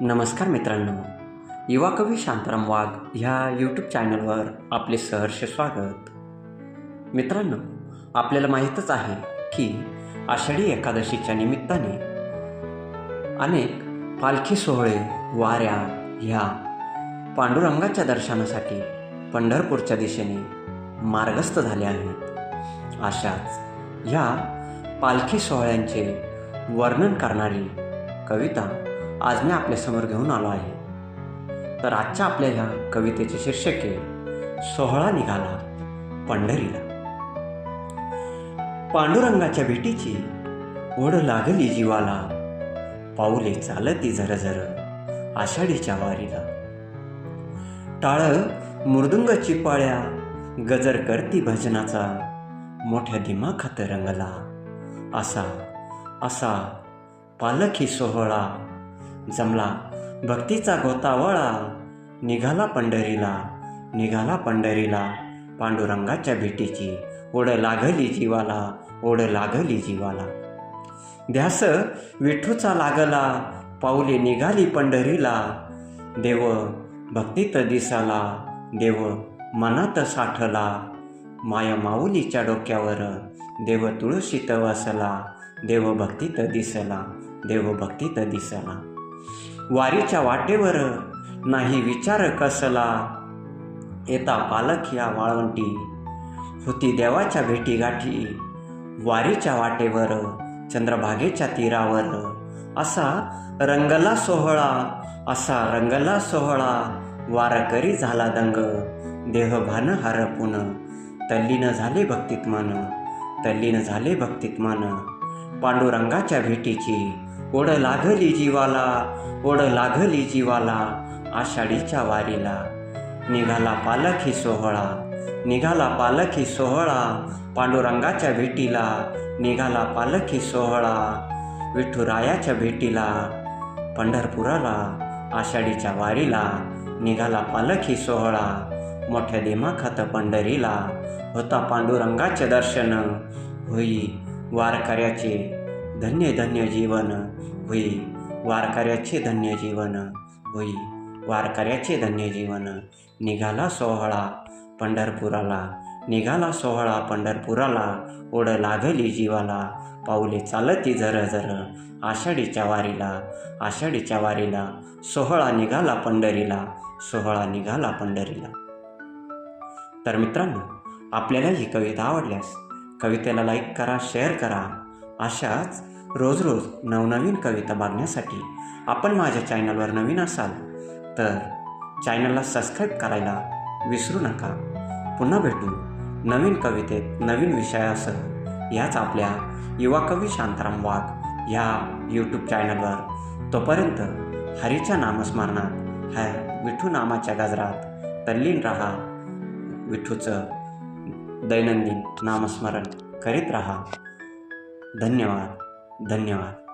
नमस्कार मित्रांनो. युवा कवी शांताराम वाघ ह्या यूट्यूब चॅनलवर आपले सहर्ष स्वागत. मित्रांनो आपल्याला माहीतच आहे की आषाढी एकादशीच्या निमित्ताने अनेक पालखी सोहळे वाऱ्या ह्या पांडुरंगाच्या दर्शनासाठी पंढरपूरच्या दिशेने मार्गस्थ झाले आहेत. अशाच ह्या पालखी सोहळ्यांचे वर्णन करणारी कविता आज मी आपल्यासमोर घेऊन आलो आहे. तर आजच्या आपल्या ह्या कवितेचे शीर्षक आहे सोहळा निघाला पंढरीला. पांडुरंगाच्या भेटीची ओढ लागली जीवाला पाऊले चालती झरझर आषाढीच्या वारीला. टाळ मृदुंग चिपाळ्या गजर करती भजनाचा मोठ्या दिमाखात रंगला. असा असा पालखी सोहळा जमला. भक्तीचा गोतावळा निघाला पंढरीला निघाला पंढरीला. पांडुरंगाच्या भेटीची ओढ लागली जीवाला ओढ लागली जीवाला. ध्यास विठूचा लागला पाऊले निघाली पंढरीला. देव भक्तीत दिसाला देव मनात साठला. माया माऊलीच्या डोक्यावर देव तुळशीत वसला देव भक्तीत दिसला देव भक्तीत दिसला. वारीच्या वाटेवर नाही विचार कसला. येता पालक या वाळवंटी होती देवाच्या भेटी गाठी वारीच्या वाटेवर चंद्रभागेच्या तीरावर असा रंगला सोहळा असा रंगला सोहळा वारकरी झाला दंग. देहभान हरपून तल्लीन झाले भक्तीत मन तल्लीन झाले भक्तीत मन. पांडुरंगाच्या भेटीची ओढ लागली जीवाला ओढ लागली जीवाला आषाढीच्या वारीला. निघाला पालखी सोहळा निघाला पालखी सोहळा पांडुरंगाच्या भेटीला. निघाला पालखी सोहळा विठुरायाच्या भेटीला. पंढरपुराला आषाढीच्या वारीला. निघाला पालखी सोहळा मोठ्या दिमाखात पंढरीला. होता पांडुरंगाचे दर्शन होई वारकऱ्याचे धन्य धन्य जीवन होई वारकऱ्याचे धन्य जीवन होई वारकऱ्याचे धन्य जीवन. निघाला सोहळा पंढरपुराला. निघाला सोहळा पंढरपुराला. ओढ लागली जीवाला. पाऊले चालती झर झर. आषाढीच्या वारीला आषाढीच्या वारीला. सोहळा निघाला पंढरीला. सोहळा निघाला पंढरीला. तर मित्रांनो आपल्याला ही कविता आवडल्यास कवितेला लाईक करा शेअर करा. अशाच रोज रोज नवनवीन कविता बघण्यासाठी आपण माझ्या चॅनलवर नवीन असाल तर चॅनलला सबस्क्राईब करायला विसरू नका. पुन्हा भेटू नवीन कवितेत नवीन विषयासह याच आपल्या युवा कवी शांताराम वाघ ह्या यूट्यूब चॅनलवर. तोपर्यंत हरीच्या नामस्मरणात ह्या विठू नामाच्या गजरात तल्लीन रहा. विठूचं दैनंदिन नामस्मरण करीत रहा. धन्यवाद. धन्यवाद.